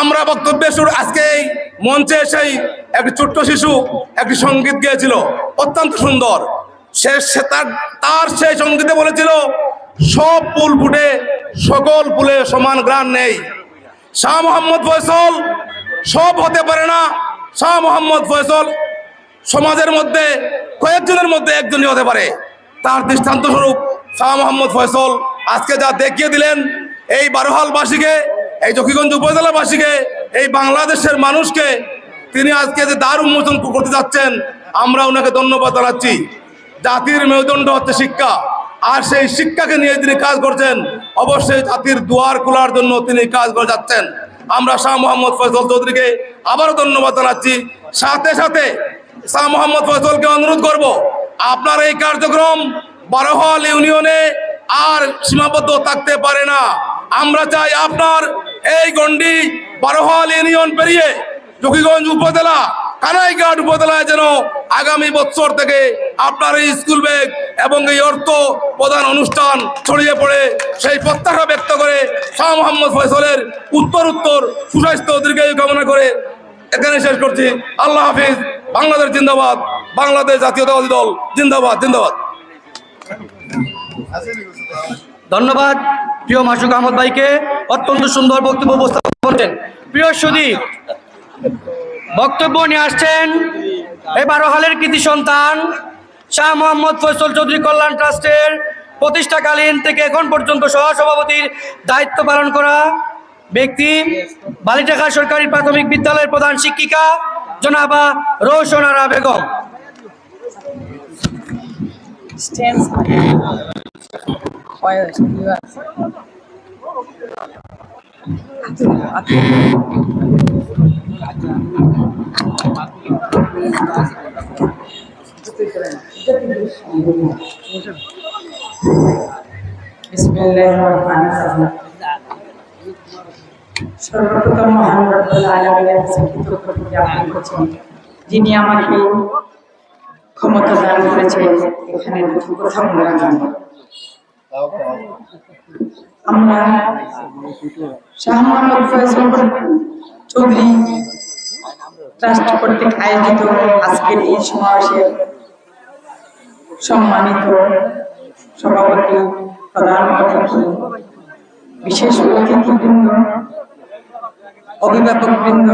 আমরা বক্তব্যে শুরু আজকে মঞ্চে সেই একটি ছোট্ট শিশু একটি সংগীত গেয়েছিল, অত্যন্ত সুন্দর। সে সে তার তার সেই সঙ্গীতে বলেছিল, সব ফুল ফুটে সকল ফুলে সমান গ্রান নেই। শাহ মোহাম্মদ ফয়সল, সব হতে পারে না। শাহ মোহাম্মদ ফয়সল সমাজের মধ্যে, কয়েকজনের মধ্যে একজনই হতে পারে। তার দৃষ্টান্ত স্বরূপ শাহ মোহাম্মদ ফয়সল আজকে যা দেখিয়ে দিলেন, এই বারোহালবাসীকে এই জকিগঞ্জ উপজেলাবাসীকে, এই বাংলাদেশের মানুষকে তিনি আজকে যে দ্বার উন্মোচন করতে যাচ্ছেন, আমরা ওনাকে ধন্যবাদ জানাচ্ছি। জাতির মেরুদণ্ড হচ্ছে শিক্ষা, আর সেই শিক্ষাকে নিয়ে তিনি কাজ করছেন, অবশ্যই জাতির দুয়ার খোলার জন্য তিনি কাজ করে যাচ্ছেন। আমরা শাহ মোহাম্মদ ফয়সল চৌধুরীকে আবারও ধন্যবাদ জানাচ্ছি। সাথে সাথে শাহ মোহাম্মদ ফয়সলকে অনুরোধ করব, আপনার এই কার্যক্রম বারোহল ইউনিয়নে আর সীমাবদ্ধ থাকতে পারে না। আমরা চাই আপনার এই গন্ডি বারোহাল ইউনিয়ন পেরিয়ে জকিগঞ্জ উপজেলা, কানাইঘাট উপজেলায় যেন আগামী বছর থেকে আপনার এই স্কুল ব্যাগ এবং এই অর্থ প্রদান অনুষ্ঠান ছড়িয়ে পড়ে, সেই প্রত্যাশা ব্যক্ত করে শাহ মোহাম্মদ ফয়সলের উত্তর উত্তর সুস্বাস্থ্য দীর্ঘায়ু কামনা করে এখানে শেষ করছি। আল্লাহ হাফিজ, বাংলাদেশ জিন্দাবাদ, বাংলাদেশ জাতীয়তাবাদী দল, জিন্দাবাদ জিন্দাবাদ। ধন্যবাদ। প্রিয় মাসুক আহমদ ভাইকে অত্যন্ত সুন্দর বক্তব্য উপস্থাপন করছেন। প্রিয় সুদীপ বক্তব্য নিয়ে আসছেন এই বারো হালের কৃতি সন্তান শাহ মোহাম্মদ ফয়সল চৌধুরী কল্যাণ ট্রাস্টের প্রতিষ্ঠাকালীন থেকে এখন পর্যন্ত সহসভাপতির দায়িত্ব পালন করা ব্যক্তি বালিটাকা সরকারি প্রাথমিক বিদ্যালয়ের প্রধান শিক্ষিকা জনাবা রৌশনারা Begum. Stands Why is you সর্বপ্রথম মহান রব্বুল আলামিনের কাছে কৃতজ্ঞতা জ্ঞাপন করছি যিনি আমাকে ক্ষমতা দান করেছে, এখানে দুটি আমরা শাহ মোহাম্মদ ফয়সল চৌধুরী ট্রাস্ট কর্তৃক আয়োজিত আজকের এই সম্মানিত সভাপতি, প্রধান অতিথি, বিশেষ অতিথিবৃন্দ অভিভাবক বৃন্দ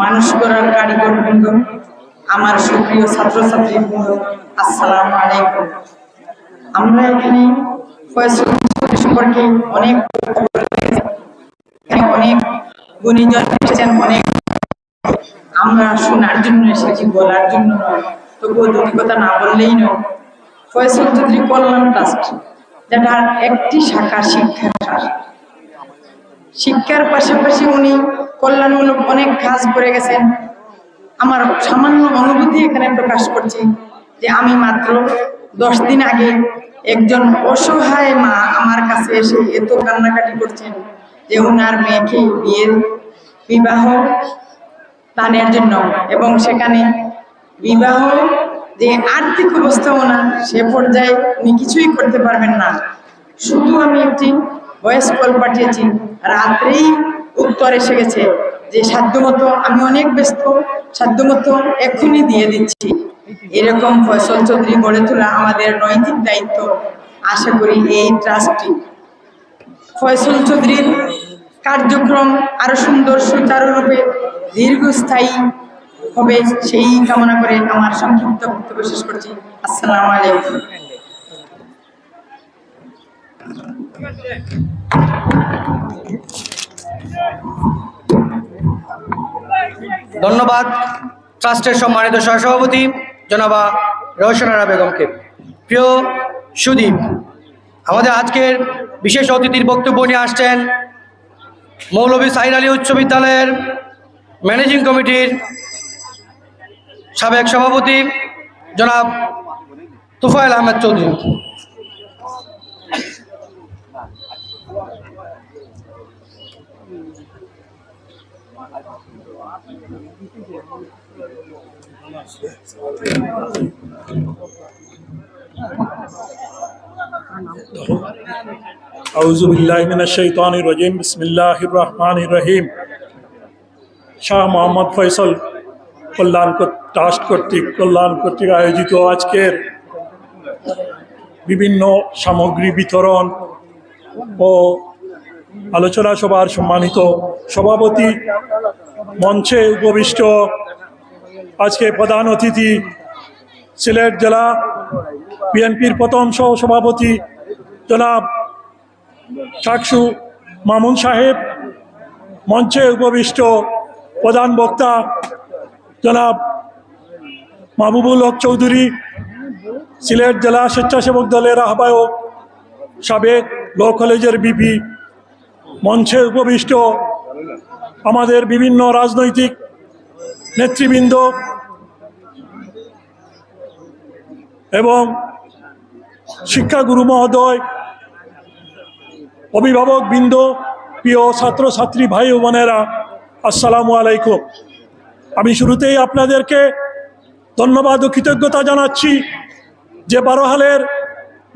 মানুষ গড়ার কারিগর বৃন্দ আমার সুপ্রিয় ছাত্রছাত্রী, আসসালামু আলাইকুম। আমরা এখানে সম্পর্কে অনেক অনেক গুণীজন এসেছেন, অনেক আমরা শোনার জন্য এসেছি, বলার জন্য নয়। তবুও দুটি কথা না বললেই নয়। ফয়সল চৌধুরী কল্যাণ ট্রাস্ট যেটার একটি শাখা শিক্ষা শিক্ষার পাশাপাশি উনি কল্যাণমূলক অনেক কাজ করে গেছেন। আমার সামান্য অনুভূতি এখানে প্রকাশ করছি যে আমি মাত্র দশ দিন আগে একজন অসহায় মা আমার কাছে এসে এত কান্নাকাটি করছেন যে ওনার মেয়েকে বিয়ের বিবাহ দানের জন্য এবং সেখানে বিবাহ যে আর্থিক অবস্থা ওনার, সে পর্যায়ে উনি কিছুই করতে পারবেন না। শুধু আমি একটি ভয়েস কল পাঠিয়েছি, রাত্রেই উত্তর এসে গেছে। যে সাধ্যমতো আমি অনেক ব্যস্ত সাধ্যমতো এক্ষুনি দিয়ে দিচ্ছি। এরকম ফয়সল চৌধুরী গড়ে তোলা আমাদের নৈতিক দায়িত্ব। আশা করি এই ট্রাস্টটি। ফয়সল চৌধুরীর কার্যক্রম আরও সুন্দর সুচারুরূপে দীর্ঘস্থায়ী হবে সেই কামনা করে আমার সংক্ষিপ্ত বক্তব্য শেষ করছি। আসসালামু আলাইকুম। ধন্যবাদ। ট্রাস্টের সম্মানিত সহসভাপতি জনাবা রওশনারা বেগমকে। প্রিয় সুদীপ, আমাদের আজকের বিশেষ অতিথির বক্তব্য নিয়ে আসছেন মৌলভী সাইর আলী উচ্চ বিদ্যালয়ের ম্যানেজিং কমিটির সাবেক সভাপতি জনাব তুফাইল আহমেদ চৌধুরী। আউযু বিল্লাহি মিনাশ শাইতানির রাজিম বিসমিল্লাহির রহমানির রহিম শাহ মোহাম্মদ ফয়সল কল্যাণ ট্রাস্ট কর্তৃক কল্যাণ কর্তৃক আয়োজিত আজকের বিভিন্ন সামগ্রী বিতরণ ও আলোচনা সভার সম্মানিত সভাপতি মঞ্চে উপবিষ্ট আজকে প্রধান অতিথি সিলেট জেলা বিএনপির প্রথম সহ সভাপতি জনাব চাকসু মামুন সাহেব, মঞ্চে উপবিষ্ট প্রধান বক্তা জনাব মাহবুবুল হক চৌধুরী, সিলেট জেলা স্বেচ্ছাসেবক দলের আহ্বায়ক সাবেক ল কলেজের বিপি, মঞ্চে উপবিষ্ট আমাদের বিভিন্ন রাজনৈতিক নেতৃবৃন্দ এবং শিক্ষাগুরু মহোদয়, অভিভাবক বৃন্দ, প্রিয় ছাত্রছাত্রী ভাই ও বোনেরা, আসসালামু আলাইকুম। আমি শুরুতেই আপনাদেরকে ধন্যবাদ ও কৃতজ্ঞতা জানাচ্ছি যে বারোহালের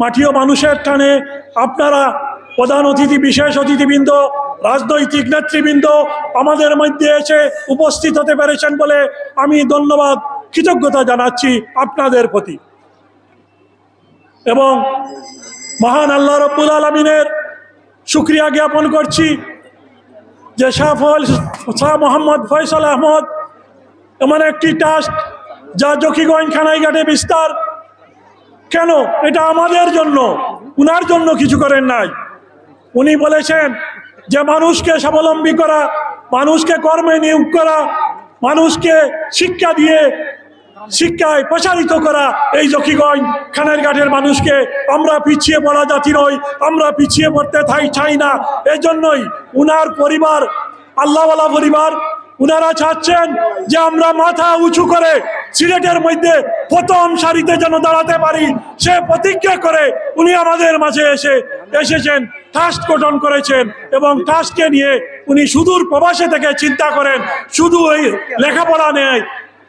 মাটিও মানুষের টানে আপনারা প্রধান অতিথি, বিশেষ অতিথিবৃন্দ, রাজনৈতিক নেতৃবৃন্দ আমাদের মধ্যে এসে উপস্থিত হতে পেরেছেন বলে আমি ধন্যবাদ, কৃতজ্ঞতা জানাচ্ছি আপনাদের প্রতি। এবং মহান আল্লাহ রব্বুল আলমিনের শুক্রিয়া জ্ঞাপন করছি যে শাহ শাহ মোহাম্মদ ফয়সাল আহমদ এমন একটি ট্রাস্ট যা জকিগঞ্জ খানাইঘাটে বিস্তার। কেন? এটা আমাদের জন্য। উনার জন্য কিছু করেন নাই। উনি বলেছেন যে মানুষকে স্বাবলম্বী করা, মানুষকে কর্মে নিয়োগ করা, মানুষকে শিক্ষা দিয়ে, শিক্ষায় প্রসারিত করা এই জকিগঞ্জ খানের ঘাটের মানুষকে আমরা পিছিয়ে পড়া জাতি নই, আমরা পিছিয়ে পড়তে থাই চাই না। এজন্যই উনার পরিবার, আল্লাহওয়ালা পরিবার উনারা চাচ্ছেন যে আমরা মাথা উঁচু করে সিলেটের মধ্যে প্রথম সারিতে যেন দাঁড়াতে পারি, সে প্রতিজ্ঞা করে উনি আমাদের মাঝে এসে এসেছেন ট্রাস্ট গঠন করেছেন এবং ট্রাস্টকে নিয়ে উনি সুদূর প্রবাসে থেকে চিন্তা করেন, শুধু এই লেখাপড়া নেয়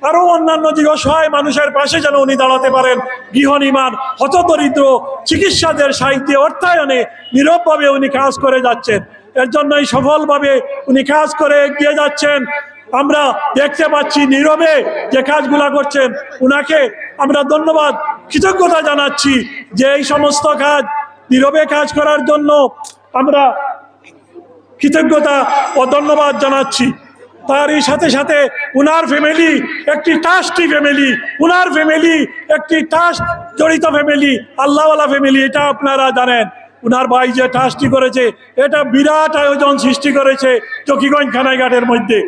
আরও অন্যান্য যে অসহায় মানুষের পাশে যেন উনি দাঁড়াতে পারেন গৃহ নির্মাণ হতদরিদ্র, চিকিৎসাদের সাহিত্যে অর্থায়নে নীরবভাবে উনি কাজ করে যাচ্ছেন। এর জন্যই সফলভাবে উনি কাজ করে এগিয়ে যাচ্ছেন। আমরা দেখতে পাচ্ছি নীরবে যে কাজগুলা করছেন। উনাকে আমরা ধন্যবাদ, কৃতজ্ঞতা জানাচ্ছি যে এই সমস্ত কাজ নীরবে কাজ করার জন্য আমরা কৃতজ্ঞতা ও ধন্যবাদ জানাচ্ছি। তারই সাথে সাথে উনার ফ্যামিলি একটি টাস্টি ফ্যামিলি উনার ফ্যামিলি একটি টাস্ট জড়িত ফ্যামিলি আল্লাহওয়ালা ফ্যামিলি এটা আপনারা জানেন। উনার ভাই যে ট্রাস্টি করেছে, এটা বিরাট আয়োজন সৃষ্টি করেছে চকিগঞ্জ খানাইঘাটের মধ্যে।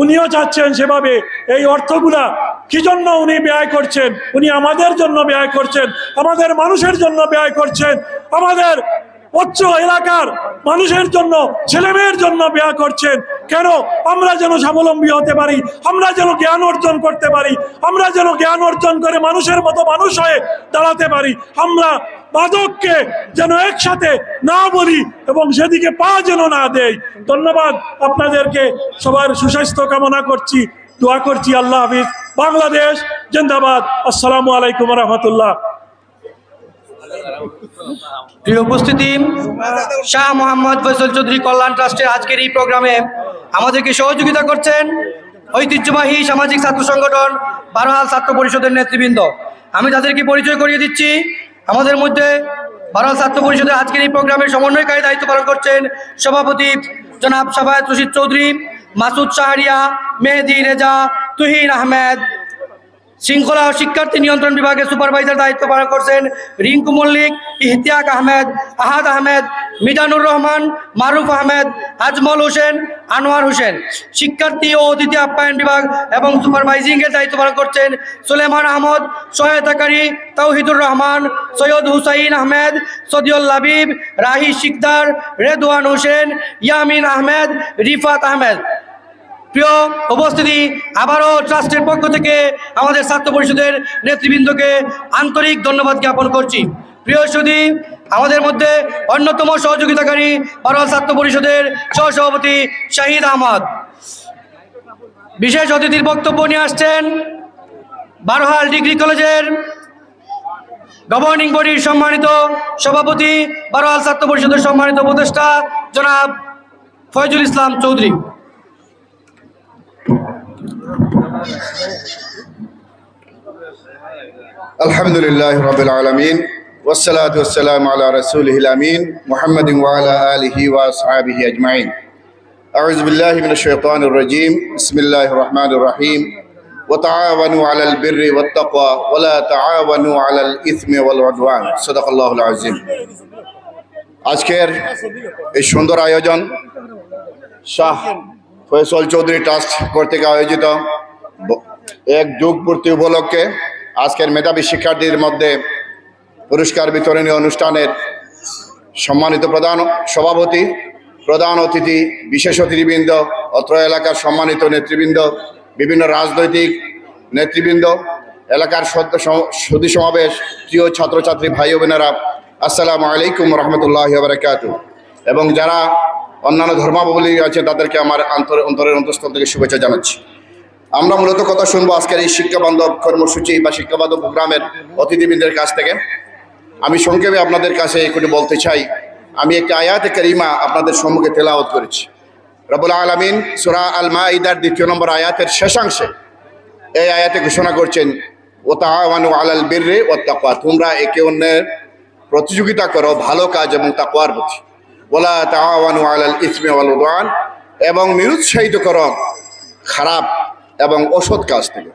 উনিও চাচ্ছেন সেভাবে এই অর্থগুলা কি জন্য উনি ব্যয় করছেন? উনি আমাদের জন্য ব্যয় করছেন, আমাদের মানুষের জন্য ব্যয় করছেন, আমাদের উচ্চ এলাকার মানুষের জন্য, ছেলেমেয়ের জন্য ব্যয় করছেন। কেন আমরা যেন স্বাবলম্বী হতে পারি? আমরা যেন জ্ঞান অর্জন করতে পারি? আমরা যেন জ্ঞান অর্জন করে মানুষের মতো মানুষ হয়ে দাঁড়াতে পারি? আমরা মাদককে যেন একসাথে না বলি এবং সেদিকে পা যেন না দেই। ধন্যবাদ আপনাদেরকে। সবার সুস্বাস্থ্য কামনা করছি, দোয়া করছি আল্লাহ হাফিজ। বাংলাদেশ জিন্দাবাদ। আসসালামু আলাইকুম রহমতুল্লাহ। প্রিয় উপস্থিতি, শাহ মোহাম্মদ ফয়সল চৌধুরী কল্যাণ ট্রাস্টের আজকের এই প্রোগ্রামে আমাদেরকে সহযোগিতা করছেন ঐতিহ্যবাহী সামাজিক ছাত্র সংগঠন বারোহাল ছাত্র পরিষদের নেতৃবৃন্দ। আমি তাদেরকে পরিচয় করিয়ে দিচ্ছি। আমাদের মধ্যে বারোহাল ছাত্র পরিষদের আজকের এই প্রোগ্রামের সমন্বয়কারী দায়িত্ব পালন করছেন সভাপতি জনাব সাফায়াত রশিদ চৌধুরী, মাসুদ শাহরিয়া, মেহেদি রেজা, তুহিন আহমেদ শৃঙ্খলা ও শিক্ষার্থী নিয়ন্ত্রণ বিভাগের সুপারভাইজার দায়িত্ব পালন করছেন রিঙ্কু মল্লিক, ইহতিয়াক আহমেদ, আহাদ আহমেদ, মিজানুর রহমান, মারুফ আহমেদ, আজমল হোসেন, আনোয়ার হোসেন। শিক্ষার্থী ও অতিথি আপ্যায়ন বিভাগ এবং সুপারভাইজিংয়ের দায়িত্ব পালন করছেন সুলেমান আহমদ সহায়তাকারী তৌহিদুর রহমান, সৈয়দ হুসাইন আহমেদ, সদিউল লাবিব রাহি শিকদার, রেদওয়ান হোসেন, ইয়ামিন আহমেদ, রিফাত আহমেদ। প্রিয় উপস্থিতি, আবারও ট্রাস্টের পক্ষ থেকে আমাদের ছাত্র পরিষদের নেতৃবৃন্দকে আন্তরিক ধন্যবাদ জ্ঞাপন করছি। প্রিয় সুদী আমাদের মধ্যে অন্যতম সহযোগিতাকারী বারোয়াল ছাত্র পরিষদের সহসভাপতি শাহিদ আহমদ। বিশেষ অতিথির বক্তব্য নিয়ে আসছেন বারোহাল ডিগ্রি কলেজের গভর্নিং বডির সম্মানিত সভাপতি বারোয়াল ছাত্র পরিষদের সম্মানিত উপদেষ্টা জনাব ফয়জুল ইসলাম চৌধুরী। الحمد لله رب العالمين والصلاة والسلام على رسوله الأمين محمد وعلى آله وأصحابه أجمعين أعوذ بالله من الشيطان الرجيم بسم الله الرحمن الرحيم وتعاونوا على البر والتقوى ولا تعاونوا على الإثم والعدوان صدق الله العظيم আজকের এই সুন্দর আয়োজন শাহ ফয়সল চৌধুরী ট্রাস্ট কর্তৃক আয়োজিত এক যুগ পূর্তি উপলক্ষে আজকের মেধাবী শিক্ষার্থীদের মধ্যে পুরস্কার বিতরণী অনুষ্ঠানের সম্মানিত প্রধান সভাপতি, প্রধান অতিথি, বিশেষ অতিথিবৃন্দ, অত্র এলাকার সম্মানিত নেতৃবৃন্দ, বিভিন্ন রাজনৈতিক নেতৃবৃন্দ, এলাকার সম- সমাবেশ, প্রিয় ছাত্রছাত্রী ভাই বোনেরা, আসসালামু আলাইকুম রহমতুল্লাহ বারকাত এবং যারা অন্যান্য ধর্মাবলী আছে তাদেরকে আমার আন্তর অন্তরের অন্তঃস্থল থেকে শুভেচ্ছা জানাচ্ছি। আমরা মূলত কথা শুনব আজকের এই শিক্ষা বান্ধব কর্মসূচি বা শিক্ষা বান্ধব প্রোগ্রামের অতিথিবৃন্দের কাছ থেকে। আমি সংক্ষেপে আপনাদের কাছে একটু বলতে চাই, আমি একটা আয়াতে কারিমা আপনাদের সম্মুখে তেলাওত করেছি। রবুল আলমিন সুরা আল মাইদার দ্বিতীয় নম্বর আয়াতের শেষাংশে এই আয়াতে ঘোষণা করছেন ও তাওয়ানু আলাল বীররে ও তাকওয়া তোমরা একে অন্যের প্রতিযোগিতা করো, ভালো কাজ এবং তাকওয়ার প্রতি। ওলা তাওয়ানু আলাল ইসমে উদওয়ান, এবং নিরুৎসাহিত করো খারাপ এবং অসৎ কাজ থেকে।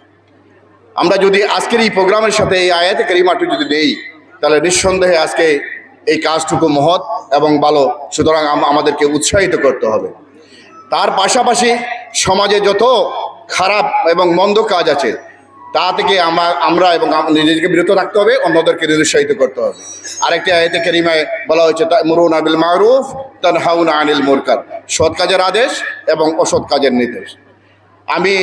আমরা যদি আজকের এই প্রোগ্রামের সাথে এই আয়াতে কারিমাটু যদি নেই তাহলে নিঃসন্দেহে আজকে এই কাজটুকু মহৎ এবং ভালো। সুতরাং আমাদেরকে উৎসাহিত করতে হবে। তার পাশাপাশি সমাজে যত খারাপ এবং মন্দ কাজ আছে তা থেকে আমরা আমরা এবং নিজেদেরকে বিরত রাখতে হবে, অন্যদেরকে নিরুৎসাহিত করতে হবে। আরেকটি আয়াতে কারিমায় বলা হয়েছে মুরুন আবিল মারুফ, তানহাউনা আনিল মুরকার। সৎ কাজের আদেশ এবং অসৎ কাজের নির্দেশ। আমি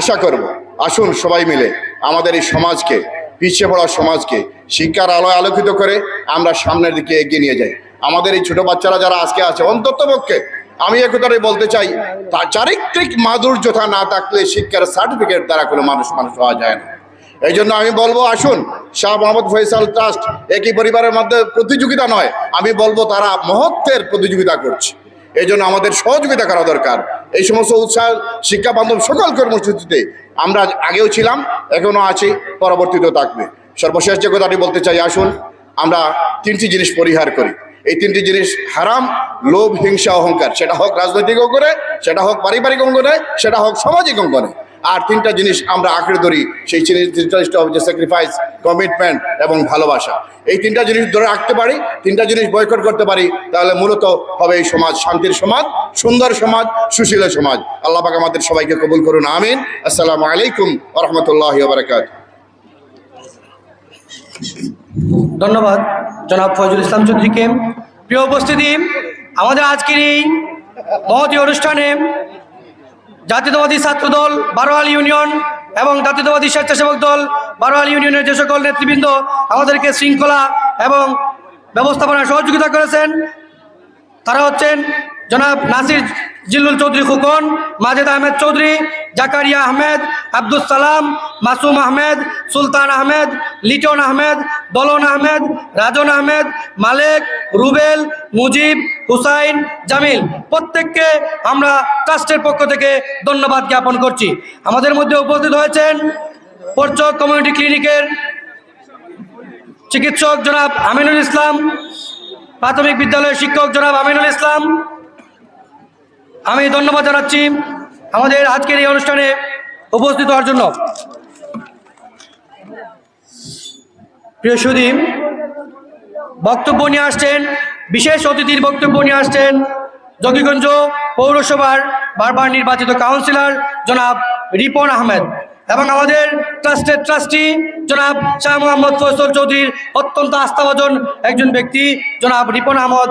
আশা করব, আসুন সবাই মিলে আমাদের এই সমাজকে, পিছিয়ে পড়া সমাজকে, শিক্ষার আলোয় আলোকিত করে আমরা সামনের দিকে এগিয়ে নিয়ে যাই। আমাদের এই ছোট বাচ্চারা যারা আজকে আছে অন্তত পক্ষে আমি একতারে বলতে চাই, তার চারিত্রিক মাধুর্যতা না থাকলে শিক্ষার সার্টিফিকেট দ্বারা কোনো মানুষ মানুষ হওয়া যায় না। এই জন্য আমি বলব, আসুন, শাহ মোহাম্মদ ফয়সাল ট্রাস্ট একই পরিবারের মধ্যে প্রতিযোগিতা নয়, আমি বলব তারা মহত্বের প্রতিযোগিতা করছে। এই জন্য আমাদের সহযোগিতা করা দরকার। এই সমস্ত উৎসাহ, শিক্ষা বান্ধব সকল কর্মসূচিতে আমরা আগেও ছিলাম এখনও আছি, পরবর্তীতেও থাকবে। সর্বশেষ যে কথাটি বলতে চাই, আসুন, আমরা তিনটি জিনিস পরিহার করি। এই তিনটি জিনিস হারাম, লোভ, হিংসা, অহংকার। সেটা হোক রাজনৈতিক অঙ্গনে, সেটা হোক পারিবারিক অঙ্গনে, সেটা হোক সামাজিক অঙ্গনে। আর তিনটা জিনিস আমরা আঁকড়ে ধরি, সেই জিনিস- জিনিসটা যে স্যাক্রিফাইস কমিটমেন্ট এবং ভালোবাসা। এই তিনটা জিনিস ধরে রাখতে পারি, তিনটা জিনিস বয়কট করতে পারি, তাহলে মূলত হবে এই সমাজ, শান্তির সমাজ, সুন্দর সমাজ, সুশীল সমাজ। আল্লাহ পাক আমাদের সবাইকে কবুল করুন, আমিন। আসসালামু আলাইকুম রহমতুল্লাহ বারকাত ধন্যবাদ, জনাব ফজল ইসলাম চৌধুরীকে। প্রিয় উপস্থিতি, আমাদের আজকের এই মহতী অনুষ্ঠানে জাতীয়তাবাদী ছাত্রদল, বারোয়াল ইউনিয়ন এবং জাতীয়তাবাদী স্বেচ্ছাসেবক দল, বারোয়াল ইউনিয়নের যে সকল নেতৃবৃন্দ আমাদেরকে শৃঙ্খলা এবং ব্যবস্থাপনায় সহযোগিতা করেছেন, তারা হচ্ছেন জনাব নাসির জিল্লুল চৌধুরী খুকন, মাজেদ আহমেদ চৌধুরী, জাকারিয়া আহমেদ আব্দুল সালাম, মাসুম আহমেদ, সুলতান আহমেদ, লিটন আহমেদ, দলন আহমেদ, রাজন আহমেদ, মালেক, রুবেল, মুজিব, হুসাইন, জামিল। প্রত্যেককে আমরা ট্রাস্টের পক্ষ থেকে ধন্যবাদ জ্ঞাপন করছি। আমাদের মধ্যে উপস্থিত হয়েছেন পরচক কমিউনিটি ক্লিনিকের চিকিৎসক জনাব আমিনুল ইসলাম, প্রাথমিক বিদ্যালয়ের শিক্ষক জনাব আমিনুল ইসলাম আমি ধন্যবাদ জানাচ্ছি আমাদের আজকের এই অনুষ্ঠানে উপস্থিত হওয়ার জন্য। প্রিয় সুদীপ, বক্তব্য নিয়ে আসছেন, বিশেষ অতিথির বক্তব্য নিয়ে আসছেন জকিগঞ্জ পৌরসভার বারবার নির্বাচিত কাউন্সিলর জনাব রিপন আহমেদ এবং আমাদের ট্রাস্টের ট্রাস্টি জনাব শাহ মোহাম্মদ ফয়সল চৌধুরীর অত্যন্ত আস্থাভাজন একজন ব্যক্তি জনাব রিপন আহমদ।